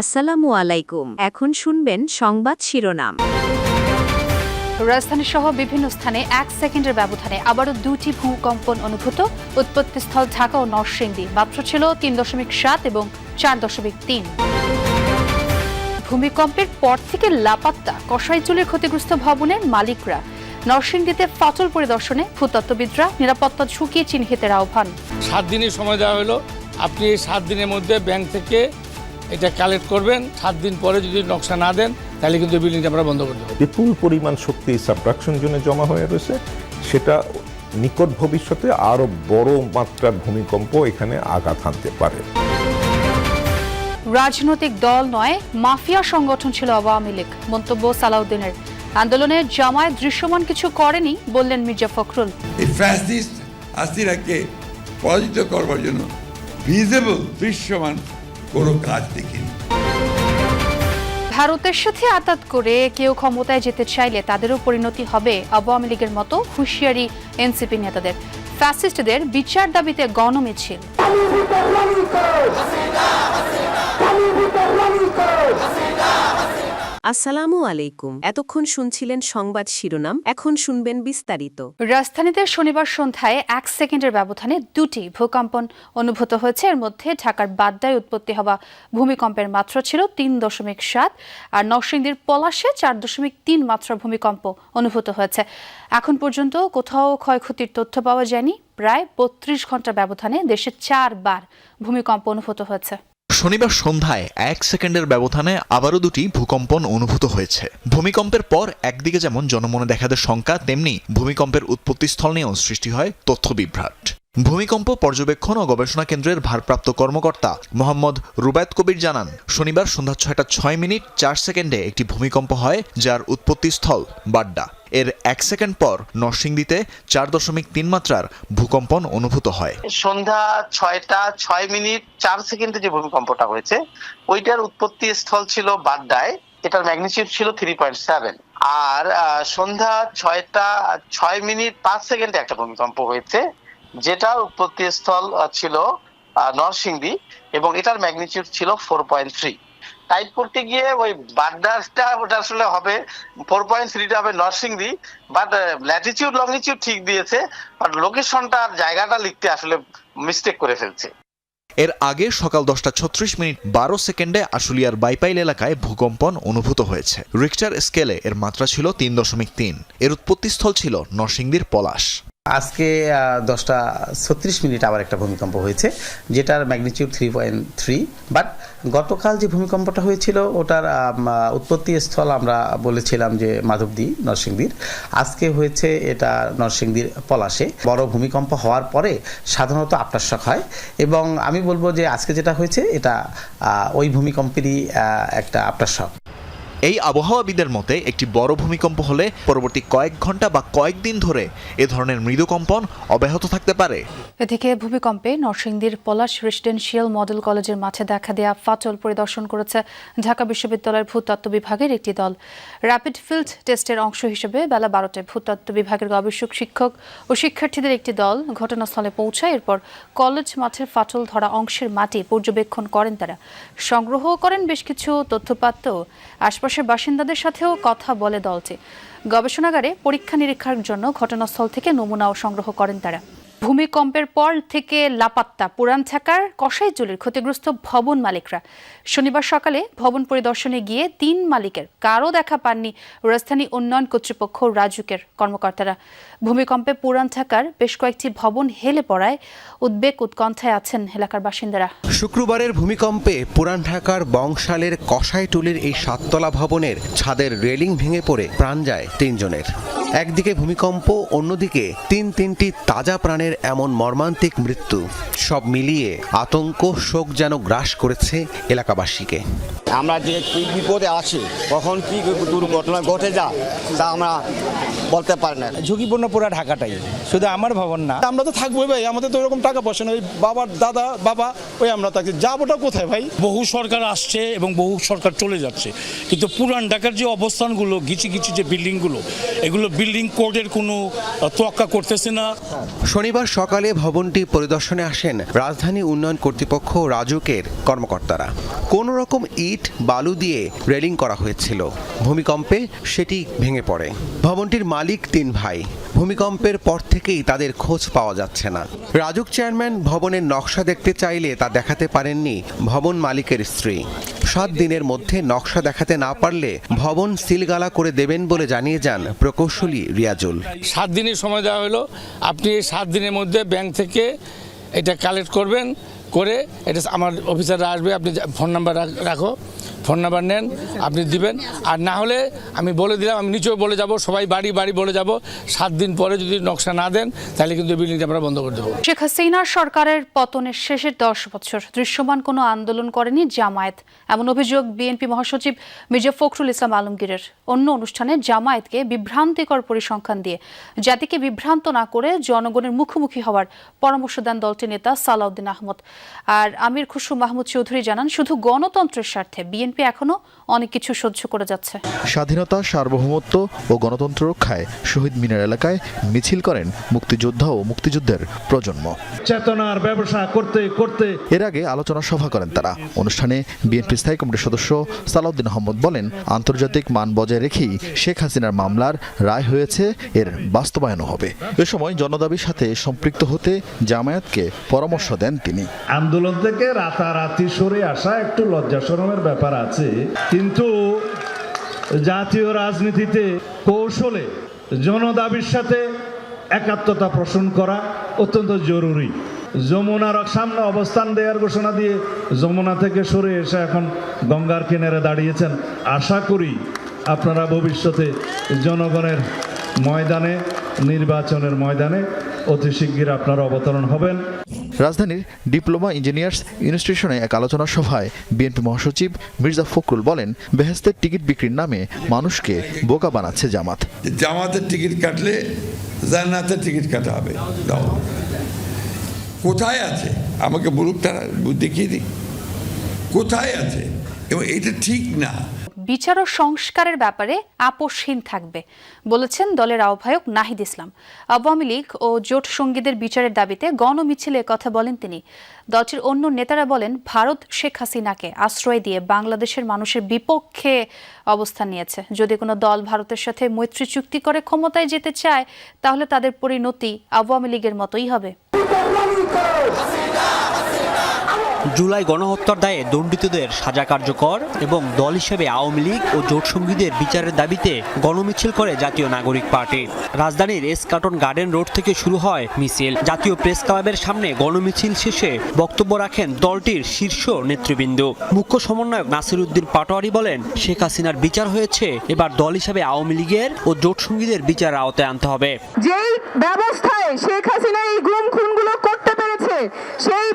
আসসালামু আলাইকুম। এখন শুনবেন সংবাদ শিরোনাম। রাজধানী সহ বিভিন্ন স্থানে এক সেকেন্ডের ব্যবধানে আবারও দুটি ভূকম্পন অনুভূত। উৎপত্তিস্থল ঢাকা ও নরসিংদী মাত্র ছিল তিন দশমিক সাত এবং চার দশমিক তিন। ভূমিকম্পের পর থেকে লাপাত্তা কষাইচুলের ক্ষতিগ্রস্ত ভবনের মালিকরা। নরসিংদীতে ফাটল পরিদর্শনে ভূতত্ত্ববিদরা নিরাপত্তা ঝুঁকি চিহ্নিতের আহ্বান। সাত দিনের সময় দেওয়া হলো। আপনি এই সাত দিনের মধ্যে ব্যাংক থেকে এটা কালেক্ট করবেন সাত দিন পরে যদি নকশা না দেন তাহলে কিন্তু বিল্ডিংটা আমরা বন্ধ করে দেবো। বিপুল পরিমাণ শক্তি সাবট্রাকশন জোনে জমা হয়ে রয়েছে। সেটা নিকট ভবিষ্যতে আরও বড় মাত্রার ভূমিকম্প এখানে আঘাত হানতে পারে। রাজনৈতিক দল নয় মাফিয়া সংগঠন ছিল আওয়ামী লীগ মন্তব্য সালাউদ্দিনের। আন্দোলনে জামায়াত দৃশ্যমান কিছু করেনি বললেন মির্জা ফখরুল। এই ফ্যাসিস্ট হাসিনাকে পরাজিত করবার জন্য ভিজিবল দৃশ্যমান কোনো কাজ দেখিনি। ভারতের সাথে আতাত করে কেউ ক্ষমতায় যেতে চাইলে তাদেরও পরিণতি হবে আওয়ামী লীগের মতো হুঁশিয়ারি এনসিপি নেতাদের। ফ্যাসিস্টদের বিচার দাবিতে গণমিছিল। আসসালামু আলাইকুম। এতক্ষণ শুনছিলেন সংবাদ শিরোনাম, এখন শুনবেন বিস্তারিত। রাজধানীতে শনিবার সন্ধ্যায় এক সেকেন্ডের ব্যবধানে দুটি ভূকম্পন অনুভূত হয়েছে। এর মধ্যে ঢাকার বাড্ডায় উৎপত্তি হওয়া ভূমিকম্পের মাত্রা ছিল তিন দশমিক সাত আর নরসিংদীর পলাশে চার দশমিক তিন মাত্রা ভূমিকম্প অনুভূত হয়েছে। এখন পর্যন্ত কোথাও ক্ষয়ক্ষতির তথ্য পাওয়া যায়নি। প্রায় বত্রিশ ঘণ্টা ব্যবধানে দেশে চারবার ভূমিকম্প অনুভূত হয়েছে। শনিবার সন্ধ্যায় এক সেকেন্ডের ব্যবধানে আবারও দুটি ভূকম্পন অনুভূত হয়েছে। ভূমিকম্পের পর একদিকে যেমন জনমনে দেখা দেয় শঙ্কা, তেমনি ভূমিকম্পের উৎপত্তিস্থল নিয়েও সৃষ্টি হয় তথ্য বিভ্রাট। ভূমিকম্প পর্যবেক্ষণ ও গবেষণা কেন্দ্রের ভারপ্রাপ্ত কর্মকর্তা মোহাম্মদ রুবায়ত কবির জানান, শনিবার সন্ধ্যা ছয়টা ছয় মিনিট চার সেকেন্ডে একটি ভূমিকম্প হয় যার উৎপত্তিস্থল বাড্ডা। এর এক সেকেন্ড পর নরসিংদীতে চার দশমিক তিন মাত্রার ভূকম্পন অনুভূত হয়। সন্ধ্যা ছয়টা ছয় মিনিট চার সেকেন্ডে যে ভূমিকম্পটা হয়েছে, ওইটার উৎপত্তি স্থল ছিল বাড্ডায়। এটার ম্যাগনিটিউড ছিল থ্রি পয়েন্ট সেভেন। আর সন্ধ্যা ছয়টা ছয় মিনিট পাঁচ সেকেন্ডে একটা ভূমিকম্প হয়েছে। যেটার উৎপত্তি স্থল ছিল নরসিংদী, এবং এটার ম্যাগনিটিউড ছিল ফোর পয়েন্ট থ্রি টাইপ করতে গিয়ে ওই বাড্ডারটা ওটা আসলে হবে ফোর পয়েন্ট থ্রিটা হবে নরসিংদী বাট ল্যাটিটিউড লংটিটিউড ঠিক দিয়েছে বাট লোকেশনটা আর জায়গাটা লিখতে আসলে মিস্টেক করে ফেলছে। এর আগে সকাল দশটা ছত্রিশ মিনিট বারো সেকেন্ডে আশুলিয়ার বাইপাইল এলাকায় ভূকম্পন অনুভূত হয়েছে। রিক্টার স্কেলে এর মাত্রা ছিল তিন দশমিক তিন। এর উৎপত্তিস্থল ছিল নরসিংদীর পলাশ। আজকে দশটা ছত্রিশ মিনিট আবার একটা ভূমিকম্প হয়েছে, যেটার magnitude three point three but গতকাল যে ভূমিকম্পটা হয়েছিল, ওটার উৎপত্তি স্থল আমরা বলেছিলাম যে মাধবদী, নরসিংদীর। আজকে হয়েছে এটা নরসিংদীর পলাশে। বড় ভূমিকম্প হওয়ার পরে সাধারণত আফটারশক হয়, এবং আমি বলব যে আজকে যেটা হয়েছে, এটা ওই ভূমিকম্পেরই একটা আফটারশক এই আবহাওয়াবিদের মতে একটি বড় ভূমিকম্প হলে পরবর্তী কয়েক ঘণ্টা বা কয়েকদিন ধরে এ ধরনের মৃদু কম্পন অব্যাহত থাকতে পারে। এদিকে ভূমিকম্পে নরসিংদীর পলাশ রেসিডেন্সিয়াল মডেল কলেজের মাঠে দেখা দেয়া ফাটল পরিদর্শন করেছে ঢাকা বিশ্ববিদ্যালয়ের ভূতত্ত্ব বিভাগের একটি দল। র্যাপিড ফিল্ড টেস্টের অংশ হিসেবে বেলা বারোটায় ভূতত্ত্ব বিভাগের গবেষক, শিক্ষক ও শিক্ষার্থীদের একটি দল ঘটনাস্থলে পৌঁছায়। এরপর কলেজ মাঠের ফাটল ধরা অংশের মাটি পর্যবেক্ষণ করেন তারা। সংগ্রহ করেন বেশ কিছু তথ্যপাত্র। আশপাশের বাসিন্দাদের সাথেও কথা বলে দলটি। গবেষণাগারে পরীক্ষা নিরীক্ষার জন্য ঘটনাস্থল থেকে নমুনাও সংগ্রহ করেন তারা। ভূমিকম্পের পর থেকে লাপাত্তা, পুরান ঢাকার কসাইচুলির ক্ষতিগ্রস্ত ভবন মালিকরা। শনিবার সকালে ভবন পরিদর্শনে গিয়ে তিন মালিকের কারও দেখা পাননি রাজধানী উন্নয়ন কর্তৃপক্ষ রাজুকের কর্মকর্তারা। ভূমিকম্পে পুরান ঢাকার বেশ কয়েকটি ভবন হেলে পড়ায় উদ্বেগ উৎকণ্ঠায় আছেন এলাকার বাসিন্দারা। শুক্রবারের ভূমিকম্পে পুরান ঢাকার বংশালের কষাইটুলির এই সাততলা ভবনের ছাদের রেলিং ভেঙে পড়ে প্রাণ যায় তিনজনের। একদিকে ভূমিকম্প, অন্যদিকে তিন তিনটি তাজা প্রাণের এমন মর্মান্তিক মৃত্যু। সব মিলিয়ে আতঙ্ক, শোক যেন গ্রাস করেছে এলাকাবাসীকে। আমরা যে বিপদে আছি, কখন কি দুর্ঘটনা ঘটে যা তা আমরা বলতে পারে না। ঝুঁকিপূর্ণ পুরো ঢাকাটাই। শুধু আমার ভবন না। আমরা তো থাকবোই ভাই আমাদের তো এরকম টাকা পয়সা নেই। বাবার দাদা বাবা ওই আমরা থাকি। যাবোটা কোথায় ভাই? বহু সরকার আসছে এবং বহু সরকার চলে যাচ্ছে। কিন্তু পুরান ঢাকার যে অবস্থানগুলো গিচি গিচি যে বিল্ডিংগুলো এগুলো বিল্ডিং কোডের কোনো তোয়াক্কা করতেছে না। শনিবার সকালে ভবনটি পরিদর্শনে আসেন রাজধানী উন্নয়ন কর্তৃপক্ষ রাজুকের কর্মকর্তারা। কোনো রকম ইট বালু দিয়ে রেলিং করা হয়েছিল। ভূমিকম্পে সেটি ভেঙে পড়ে। ভবনটির মালিক তিন ভাই। ভূমিকম্পের পর থেকেই তাদের খোঁজ পাওয়া যাচ্ছে না। রাজুক চেয়ারম্যান ভবনের নকশা দেখতে চাইলে তা দেখাতে পারেননি ভবন মালিকের স্ত্রী। সাত দিনের মধ্যে নকশা দেখাতে না পারলে ভবন সিলগালা করে দেবেন বলে জানিয়ে যান প্রকৌশলী রিয়াজুল। সাত দিনের সময় দেওয়া হলো। আপনি এই সাত দিনের মধ্যে ব্যাংক থেকে এটা কালেক্ট করবেন, করে এটা আমার অফিসাররা আসবে, আপনি ফোন নাম্বার রাখো। ফোন নাম্বার নেন, আপনি দিবেন। আর না হলে আমি বলে দিলাম, আমি নিচেও বলে যাব, সবাই বাড়ি বাড়ি বলে যাব। সাত দিন পরে যদি নকশা না দেন, তাহলে কিন্তু বিল্ডিংটা আমরা বন্ধ করে দেবো। শেখ হাসিনার সরকারের পতনের শেষের দশ বছর দৃশ্যমান কোনো আন্দোলন করেনি জামায়াত। এমন অভিযোগ বিএনপি মহাসচিব মির্জা ফখরুল ইসলাম আলমগীরের। অন্য অনুষ্ঠানে জামায়াতকে বিভ্রান্তিকর পরিসংখ্যান দিয়ে, জাতিকে বিভ্রান্ত না করে জনগণের মুখোমুখি হওয়ার পরামর্শ দেন দলটির নেতা সালাউদ্দিন আহমদ। আর আমির খুশরু মাহমুদ চৌধুরী জানান, শুধু গণতন্ত্রের স্বার্থে বিএনপি এখনও অনেক কিছু সহ্য করে যাচ্ছে। স্বাধীনতা সার্বভৌমত্ব ও গণতন্ত্র রক্ষায় শহীদ মিনার এলাকায় মিছিল করেন মুক্তিযোদ্ধা ও মুক্তিযুদ্ধের প্রজন্ম। চেতনার ব্যবসা করতে করতে এর আগে আলোচনা সভা করেন তারা। অনুষ্ঠানে বিএনপি স্থায়ী কমিটির সদস্য সালাউদ্দিন আহমদ বলেন আন্তর্জাতিক মান বজায় রেখেই শেখ হাসিনার মামলার রায় হয়েছে এর বাস্তবায়নও হবে। এ সময় জনদাবির সাথে সম্পৃক্ত হতে জামায়াতকে পরামর্শ দেন তিনি। আন্দোলন থেকে রাতারাতি সরে আসা একটু লজ্জা শরমের ব্যাপার আছে। কিন্তু জাতীয় রাজনীতিতে কৌশলে জনদাবির সাথে একাত্মতা পোষণ করা অত্যন্ত জরুরি। যমুনার সামনে অবস্থান দেওয়ার ঘোষণা দিয়ে যমুনা থেকে সরে এসে এখন গঙ্গার কিনারে দাঁড়িয়েছেন। আশা করি আপনারা ভবিষ্যতে জনগণের ময়দানে, নির্বাচনের ময়দানে অতি শিগগির আপনারা অবতরণ হবেন। রাজধানীর ডিপ্লোমা ইঞ্জিনিয়ার্স ইনস্টিটিউশনে এক আলোচনা সভায় বিএনপি মহাসচিব মির্জা ফখরুল বলেন, বেহেস্তের টিকিট বিক্রির নামে মানুষকে বোকা বানাচ্ছে জামাত। জামাতের টিকিট কাটলে জান্নাতের টিকিট কাটা হবে। কোথায় আছে? আমাকে বলুক তারা, দেখিয়ে দিক কোথায় আছে? এবং এটা ঠিক না। বিচার ও সংস্কারের ব্যাপারে আপোষহীন থাকবে, বলেছেন দলের আহ্বায়ক নাহিদ ইসলাম। আওয়ামী লীগ ও জোট সঙ্গীদের বিচারের দাবিতে গণমিছিলে কথা বলেন তিনি। দলটির অন্য নেতারা বলেন, ভারত শেখ হাসিনাকে আশ্রয় দিয়ে বাংলাদেশের মানুষের বিপক্ষে অবস্থান নিয়েছে। যদি কোনো দল ভারতের সাথে মৈত্রী চুক্তি করে ক্ষমতায় যেতে চায়, তাহলে তাদের পরিণতি আওয়ামী লীগের মতোই হবে। জুলাই গণহত্যার দায়ে দণ্ডিতদের সাজা কার্যকর এবং দল হিসেবে আওয়ামী লীগ ও জোটসঙ্গীদের বিচারের দাবিতে গণমিছিল করে জাতীয় নাগরিক পার্টি। রাজধানীর এসকাটন গার্ডেন রোড থেকে শুরু হয় মিছিল। জাতীয় প্রেস ক্লাবের সামনে গণমিছিল শেষে বক্তব্য রাখেন দলটির শীর্ষ নেতৃবৃন্দ। মুখ্য সমন্বয়ক নাসির উদ্দিন পাটোয়ারি বলেন, শেখ হাসিনার বিচার হয়েছে, এবার দল হিসেবে আওয়ামী লীগের ও জোটসঙ্গীদের বিচার আওতায় আনতে হবে। যেই ব্যবস্থায় শেখ হাসিনা এই গুম খুনগুলো করতে পেরেছে, সেই